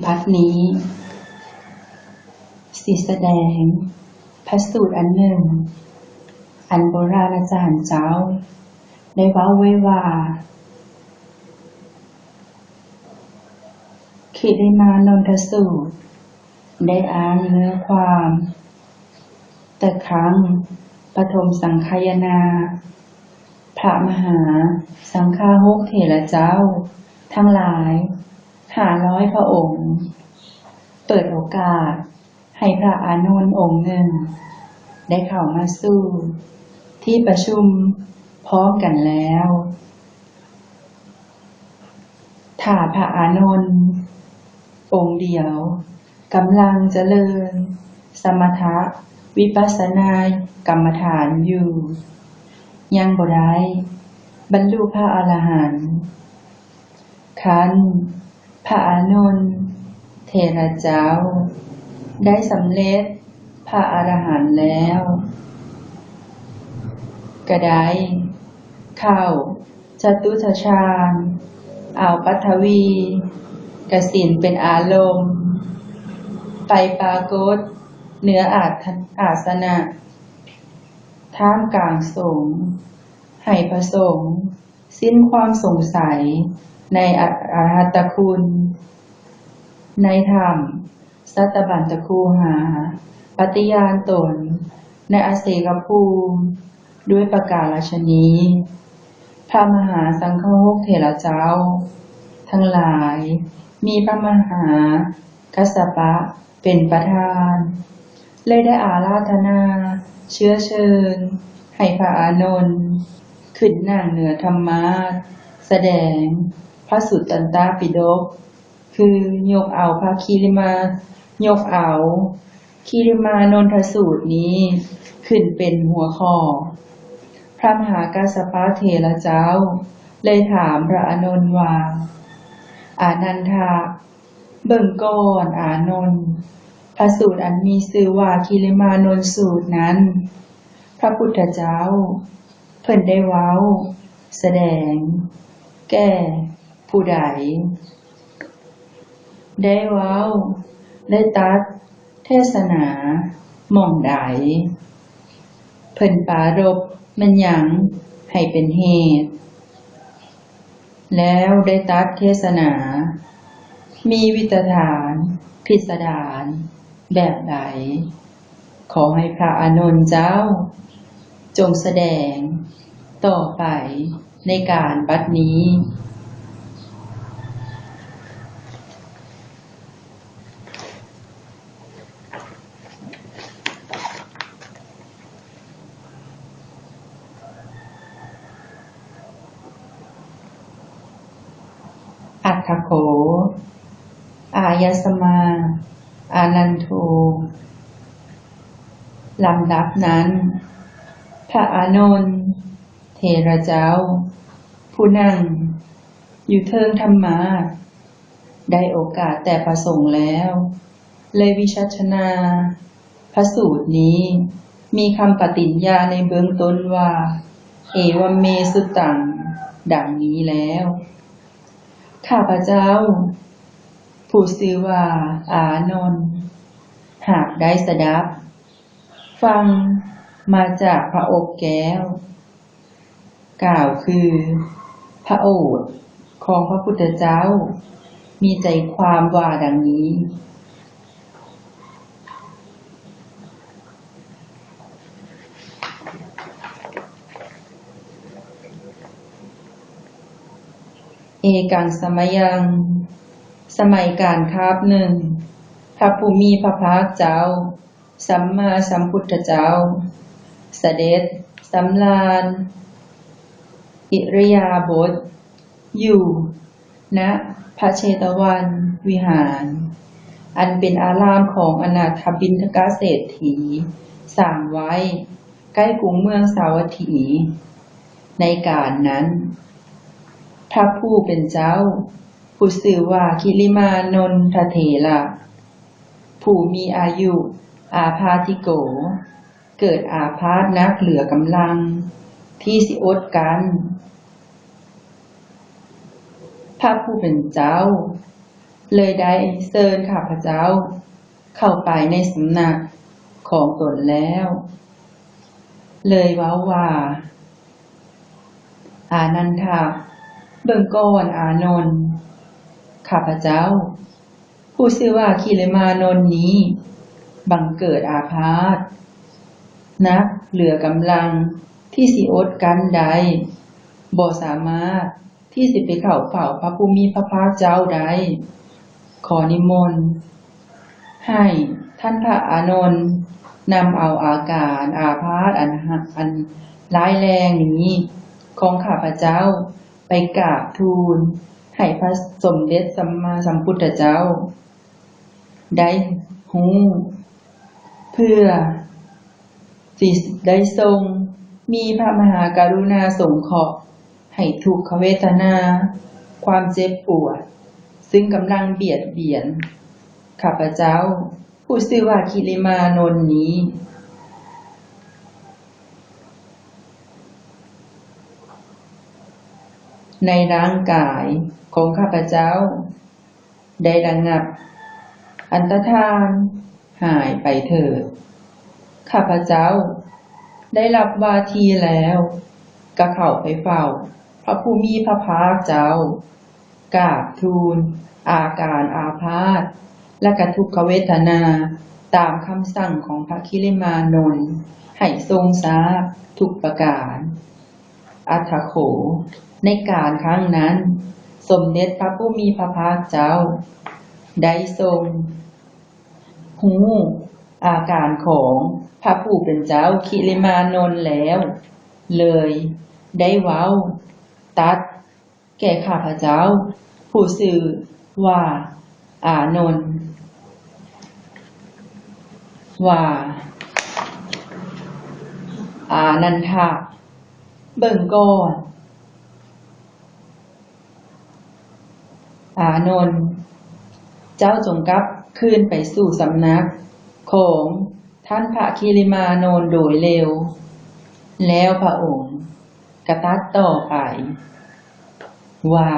บัดนี้สิแสดงพระสูตรอันหนึ่ง อันโบราณอาจารย์เจ้า ได้ว้าไว้ว่าคิริมานนทสูตร ได้อ่านเนื้อความ แต่ครั้งปฐมสังคายนา พระมหา สังฆาหกเถระเจ้า ทั้งหลาย หาร้อยพระองค์ เปิดโอกาส ให้พระอานนท์องค์หนึ่ง ได้เข้ามาสู้ ที่ประชุมพร้อมกันแล้วถ้าพระอานนท์องค์เดียวกำลังเจริญ สมถะวิปัสสนากรรมฐานอยู่ ยังบ่ได้บรรลุพระอรหันต์คัน พระอานนท์เทระเจ้า ได้สำเร็จพระอรหันต์แล้วก็ไดเข้าจตุทชาญเอาปัทวี กสินเป็นอารมณ์ ไปปากฏเหนืออาสอาสนะท่ามกลางสงให้พระสงฆ์สิ้นความสงสัย ในอรหัตคุณ ในธรรม สัตบันตคูหา ปฏิญาณตน ในอเสกภูมิ ด้วยประกาศชนีพระมหาสังฆโมกเถระเจ้า ทั้งหลาย มีพระมหากัสสปะเป็นประธานเลยได้อาราธนา เชื้อเชิญ ให้พระอานนท์ขึ้นนั่งเหนือธรรมาแสดง ระสุตตันตปิฎกคือยกเอาพระคีริมายกเอาคีริมานนทสูตรนี้ ขึ้นเป็นหัวข้อ พระมหากัสสปะเถระเจ้า เลยถามพระอานนท์ว่า อานันทา เบิ่งก่อนอานนท์พระสูตรอันมีชื่อว่าคิริมานนสูตรนั้น พระพุทธเจ้า เพิ่นได้เว้า แสดง แก่ ผู้ใด ได้เว้าได้ตัด เทศนาหม่องใดเพิ่นปารบมันยังให้เป็นเหตุ แล้วได้ตัดเทศนา มีวิตฐาน พิสดารแบบใดขอให้พระอานนท์เจ้า จงแสดงต่อไปในการบัดนี้ อัฏฐโข อายสมา อานันโทลำดับนั้น พระอานนท์เทระเจ้า ผู้นั่ง อยู่เทิงธรรมาได้โอกาสแต่ประสงค์แล้ว เลยวิชัชนาพระสูตรนี้ มีคำปฏิญญาในเบื้องต้นว่า เอวเมสุตัง ดังนี้แล้ว ข้าพเจ้า ผู้ชื่อวา อานนท์หากได้สดับ ฟังมาจากพระอษแก้ว กล่าวคือ พระโอษของพระพุทธเจ้า มีใจความว่าดังนี้ เอกังสมัยยัง สมัยการคาบหนึ่งพระภูมิพระภาคเจ้า สัมมาสัมพุทธเจ้า เสด็จสำราญอิริยาบถอยู่ณพระเชตวันวิหาร อันเป็นอารามของอนาถบินทกาเศรษฐีสร้างไว้ ใกล้กรุงเมืองสาวัตถี ในการนั้น พระผู้เป็นเจ้า ผู้สื่อว่าคิริมานนทเถระผู้มีอายุ อาพาธิโก เกิดอาพาธนักเหลือกำลัง ที่สิอดกัน พระผู้เป็นเจ้า เลยได้เชิญข้าพเจ้า เข้าไปในสำนักของตนแล้ว เลยว้าว่า อานันทา เบิ่งก่อนอานนท์ข้าพเจ้า ผู้ชื่อว่าคิริมานนท์นี้ บังเกิดอาพาธนักเหลือกำลังที่สิอดกันใดบ่สามารถที่สิไปเข้าเฝ้าพระภูมิพระภาคเจ้าใด ขอนิมนต์ ให้ท่านพระอานนท์นำเอาอาการอาพาธอันอันร้ายแรงนี้ ของข้าพเจ้า ไปกราบทูลให้พระสมเด็จสัมมาสัมพุทธเจ้า ได้หูเพื่อสิได้ทรง มีพระมหากรุณาสงเคราะห์ให้ทุกขเวทนา ความเจ็บปวด ซึ่งกำลังเบียดเบียนข้าพเจ้า ผู้ชื่อว่าคิริมานนนี้ ในร่างกายของข้าพเจ้า ได้ระงับ อันตรธานหายไปเถิด ข้าพเจ้า ได้รับวาทีแล้วก็เข้าไปเฝ้า พระผู้มีพระภาคเจ้ากราบทูล อาการอาพาธและกระทุกขเวทนาตามคำสั่งของพระคิริมานนท์ให้ทรงทราบทุกประการ อัฐโข ในการครั้งนั้น สมเด็จพระผู้มีพระภาคเจ้า ได้ทรงหูอาการของพระผู้เป็นเจ้าคิริมานนท์แล้ว เลยได้เว้า ตัด แก่ข้าพเจ้า ผู้สื่อว่า อานนท์ว่า อานันทะ เบิ่งก่อนอานนท์เจ้าจงกลับคืนไปสู่สำนัก ของท่านพระคิริมานนท์โดยเร็ว แล้วพระองค์กระตัดต่อไป ว่า